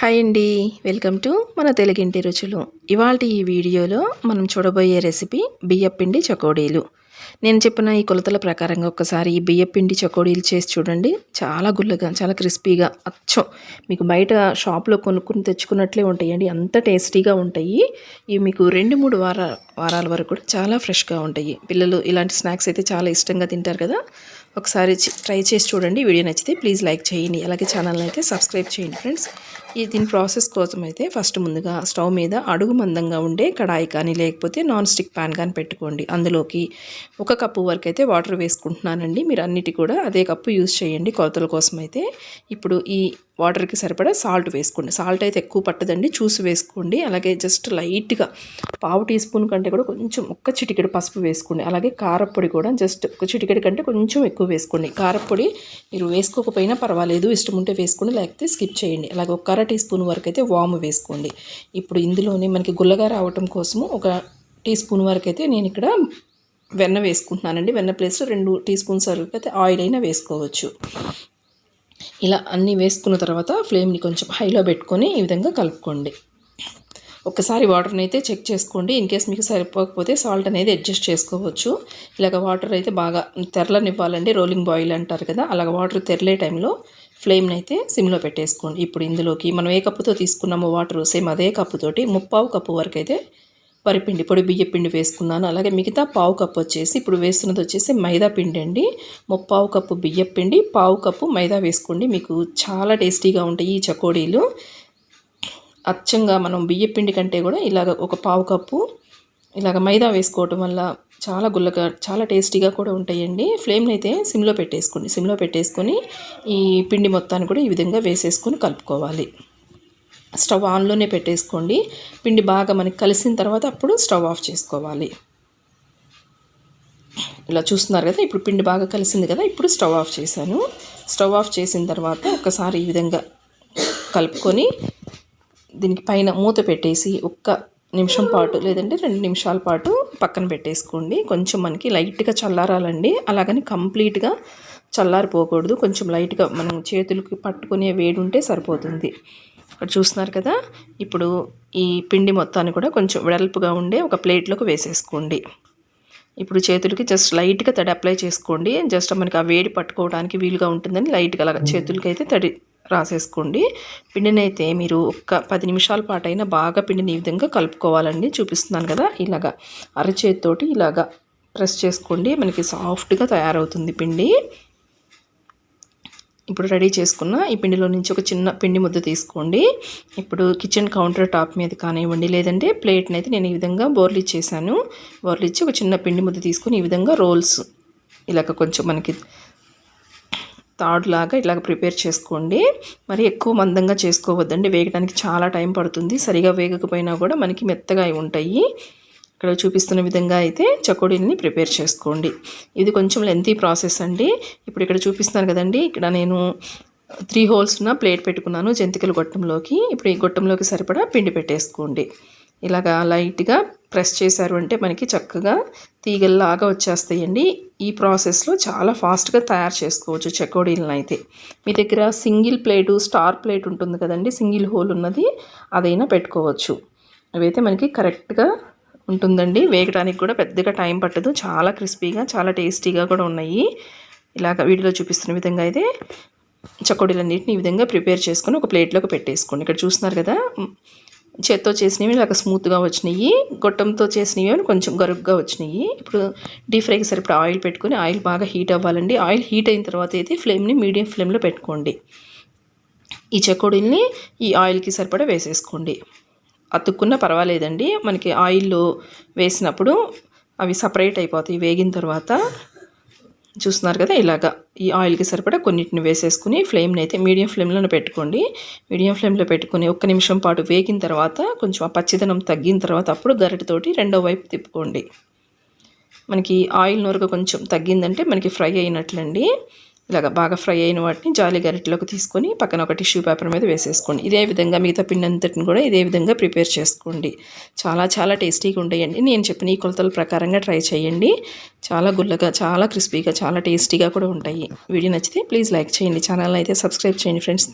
Hi అండి. Welcome to మన తెలుగింటి రుచులు. ఇవాళ ఈ వీడియోలో మనం చూడబోయే రెసిపీ బియ్యపిండి చకోడీలు. నేను చెప్పిన ఈ కొలతల ప్రకారంగా ఒకసారి ఈ బియ్యపిండి చకోడీలు చేసి చూడండి. చాలా గుల్లగా చాలా క్రిస్పీగా అచ్చం. మీకు బయట షాప్లో కొనుక్కుని తెచ్చుకున్నట్లే ఉంటాయండి. అంత టేస్టీగా ఉంటాయి. ఇవి మీకు రెండు మూడు వార వారాల వరకు కూడా చాలా ఫ్రెష్గా ఉంటాయి. పిల్లలు ఇలాంటి స్నాక్స్ అయితే చాలా ఇష్టంగా తింటారు కదా. ఒకసారి ట్రై చేసి చూడండి. వీడియో నచ్చితే ప్లీజ్ లైక్ చేయండి. అలాగే ఛానల్ని అయితే సబ్స్క్రైబ్ చేయండి ఫ్రెండ్స్. ఈ దీని ప్రాసెస్ కోసం అయితే ఫస్ట్ ముందుగా స్టవ్ మీద అడుగు మందంగా ఉండే కడాయి కానీ లేకపోతే నాన్ స్టిక్ ప్యాన్ కానీ పెట్టుకోండి. అందులోకి ఒక కప్పు వరకు అయితే వాటర్ వేసుకుంటున్నానండి. మీరు అన్నిటి కూడా అదే కప్పు యూజ్ చేయండి. కొలతల కోసం అయితే ఇప్పుడు ఈ వాటర్కి సరిపడా సాల్ట్ వేసుకోండి. సాల్ట్ అయితే ఎక్కువ పట్టదండి. చూసి వేసుకోండి. అలాగే జస్ట్ లైట్గా పావు టీ స్పూన్ కంటే కూడా కొంచెం ఒక్క చిటికెడు పసుపు వేసుకోండి. అలాగే కారపొడి కూడా జస్ట్ ఒక చిటికెడు కంటే కొంచెం ఎక్కువ వేసుకోండి. కారపొడి మీరు వేసుకోకపోయినా పర్వాలేదు. ఇష్టం ఉంటే వేసుకోండి. లేకపోతే స్కిప్ చేయండి. అలాగే ఒక అర టీ స్పూన్ వరకు అయితే వాము వేసుకోండి. ఇప్పుడు ఇందులోనే మనకి గుల్లగా రావటం కోసము ఒక టీ స్పూన్ వరకు అయితే నేను ఇక్కడ వెన్న వేసుకుంటున్నానండి. వెన్న ప్లేస్లో రెండు టీ స్పూన్స్ వరకు అయితే ఆయిల్ అయినా వేసుకోవచ్చు. ఇలా అన్నీ వేసుకున్న తర్వాత ఫ్లేమ్ని కొంచెం హైలో పెట్టుకొని ఈ విధంగా కలుపుకోండి. ఒకసారి వాటర్ని అయితే చెక్ చేసుకోండి. ఇన్ కేస్ మీకు సరిపోకపోతే సాల్ట్ అనేది అడ్జస్ట్ చేసుకోవచ్చు. ఇలాగ వాటర్ అయితే బాగా తెరలనివ్వాలండి. రోలింగ్ బాయిల్ అంటారు కదా అలాగ వాటర్ తెరలే టైంలో ఫ్లేమ్ని అయితే సిమ్లో పెట్టేసుకోండి. ఇప్పుడు ఇందులోకి మనం ఏ కప్పుతో తీసుకున్నామో వాటర్ సేమ్ అదే కప్పుతోటి ముప్పావు కప్పు వరకు అయితే వరిపిండి పొడి బియ్య పిండి వేసుకున్నాను. అలాగే మిగతా పావు కప్పు వచ్చేసి ఇప్పుడు వేస్తున్నది వచ్చేసి మైదా పిండి అండి. ముప్పావు కప్పు బియ్య పిండి పావు కప్పు మైదా వేసుకోండి. మీకు చాలా టేస్టీగా ఉంటాయి ఈ చకోడీలు. అచ్చంగా మనం బియ్య పిండి కంటే కూడా ఇలాగ ఒక పావు కప్పు ఇలాగ మైదా వేసుకోవటం వల్ల చాలా గుల్లగా చాలా టేస్టీగా కూడా ఉంటాయండి. ఫ్లేమ్ని అయితే సిమ్లో పెట్టేసుకోండి. సిమ్లో పెట్టేసుకొని ఈ పిండి మొత్తాన్ని కూడా ఈ విధంగా వేసేసుకొని కలుపుకోవాలి. స్టవ్ ఆన్లోనే పెట్టేసుకోండి. పిండి బాగా మనకి కలిసిన తర్వాత అప్పుడు స్టవ్ ఆఫ్ చేసుకోవాలి. ఇలా చూస్తున్నారు కదా ఇప్పుడు పిండి బాగా కలిసింది కదా ఇప్పుడు స్టవ్ ఆఫ్ చేశాను. స్టవ్ ఆఫ్ చేసిన తర్వాత ఒకసారి ఈ విధంగా కలుపుకొని దీనికి పైన మూత పెట్టేసి ఒక్క నిమిషం పాటు లేదంటే రెండు నిమిషాల పాటు పక్కన పెట్టేసుకోండి. కొంచెం మనకి లైట్గా చల్లారాలండి. అలాగని కంప్లీట్గా చల్లారిపోకూడదు. కొంచెం లైట్గా మనం చేతులకి పట్టుకునే వేడి ఉంటే సరిపోతుంది. ఇక్కడ చూస్తున్నారు కదా? ఇప్పుడు ఈ పిండి మొత్తాన్ని కూడా కొంచెం వెడల్పుగా ఉండే ఒక ప్లేట్లోకి వేసేసుకోండి. ఇప్పుడు చేతులకి జస్ట్ లైట్గా తడి అప్లై చేసుకోండి. జస్ట్ మనకి ఆ వేడి పట్టుకోవడానికి వీలుగా ఉంటుందని లైట్గా అలాగా చేతులకి అయితే తడి రాసేసుకోండి. పిండిని అయితే మీరు ఒక్క పది నిమిషాల పాటు అయినా బాగా పిండిని ఈ విధంగా కలుపుకోవాలండి. చూపిస్తున్నాను కదా? ఇలాగా అరచేతితోటి ఇలాగా ప్రెస్ చేసుకోండి. మనకి సాఫ్ట్గా తయారవుతుంది పిండి. ఇప్పుడు రెడీ చేసుకున్న ఈ పిండిలో నుంచి ఒక చిన్న పిండి ముద్ద తీసుకోండి. ఇప్పుడు కిచెన్ కౌంటర్ టాప్ మీద కానివ్వండి లేదంటే ప్లేట్ని అయితే నేను ఈ విధంగా బోర్లు ఇచ్చేసాను. బోర్లు ఇచ్చి ఒక చిన్న పిండి ముద్ద తీసుకొని ఈ విధంగా రోల్స్ ఇలాగ కొంచెం మనకి తాడులాగా ఇలాగ ప్రిపేర్ చేసుకోండి. మరి ఎక్కువ మందంగా చేసుకోవద్దండి వేగడానికి చాలా టైం పడుతుంది. సరిగా వేగకపోయినా కూడా మనకి మెత్తగా ఉంటాయి. ఇక్కడ చూపిస్తున్న విధంగా అయితే చకోడీని ప్రిపేర్ చేసుకోండి. ఇది కొంచెం లెంతీ ప్రాసెస్ అండి. ఇప్పుడు ఇక్కడ చూపిస్తున్నాను కదండి ఇక్కడ నేను త్రీ హోల్స్ ఉన్న ప్లేట్ పెట్టుకున్నాను జంతికల గొట్టంలోకి. ఇప్పుడు ఈ గొట్టంలోకి సరిపడా పిండి పెట్టేసుకోండి. ఇలాగా లైట్గా ప్రెస్ చేశారు అంటే మనకి చక్కగా తీగల్లాగా వచ్చేస్తాయండి. ఈ ప్రాసెస్లో చాలా ఫాస్ట్గా తయారు చేసుకోవచ్చు చెకోడీలను అయితే మీ దగ్గర సింగిల్ ప్లేటు స్టార్ ప్లేట్ ఉంటుంది కదండి సింగిల్ హోల్ ఉన్నది అదైనా పెట్టుకోవచ్చు. అవైతే మనకి కరెక్ట్గా ఉంటుందండి. వేగడానికి కూడా పెద్దగా టైం పట్టదు. చాలా క్రిస్పీగా చాలా టేస్టీగా కూడా ఉన్నాయి. ఇలాగ వీడియోలో చూపిస్తున్న విధంగా అయితే చకోడీలన్నింటిని ఈ విధంగా ప్రిపేర్ చేసుకొని ఒక ప్లేట్లోకి పెట్టేసుకోండి. ఇక్కడ చూస్తున్నారు కదా చేత్తో చేసినవి ఇలాగ స్మూత్గా వచ్చినాయి. గొట్టంతో చేసినవి కొంచెం గరుగ్గా వచ్చినాయి. ఇప్పుడు డీప్ ఫ్రైకి సరిపడా ఆయిల్ పెట్టుకొని ఆయిల్ బాగా హీట్ అవ్వాలండి. ఆయిల్ హీట్ అయిన తర్వాత అయితే ఫ్లేమ్ని మీడియం ఫ్లేమ్లో పెట్టుకోండి. ఈ చకోడీల్ని ఈ ఆయిల్కి సరిపడా వేసేసుకోండి. అతుక్కున్నా పర్వాలేదండి. మనకి ఆయిల్లో వేసినప్పుడు అవి సపరేట్ అయిపోతాయి. వేగిన తర్వాత చూస్తున్నారు కదా ఇలాగా ఈ ఆయిల్కి సరిపడా కొన్నిటిని వేసేసుకుని ఫ్లేమ్ని అయితే మీడియం ఫ్లేమ్లో పెట్టుకోండి. మీడియం ఫ్లేమ్లో పెట్టుకుని ఒక్క నిమిషం పాటు వేగిన తర్వాత కొంచెం ఆ పచ్చిదనం తగ్గిన తర్వాత అప్పుడు గరిటతోటి రెండో వైపు తిప్పుకోండి. మనకి ఆయిల్ నూరక కొంచెం తగ్గిందంటే మనకి ఫ్రై అయినట్లండి. ఇలాగ బాగా ఫ్రై అయిన వాటిని జాలి గరిటలోకి తీసుకొని పక్కన ఒక టిష్యూ పేపర్ మీద వేసేసుకోండి. ఇదే విధంగా మిగతా పిండి అంతటిని కూడా ఇదే విధంగా ప్రిపేర్ చేసుకోండి. చాలా చాలా టేస్టీగా ఉంటాయండి. నేను చెప్పిన ఈ కొలతల ప్రకారంగా ట్రై చేయండి. చాలా గుల్లగా చాలా క్రిస్పీగా చాలా టేస్టీగా కూడా ఉంటాయి. వీడియో నచ్చితే ప్లీజ్ లైక్ చేయండి. ఛానల్ అయితే సబ్స్క్రైబ్ చేయండి ఫ్రెండ్స్.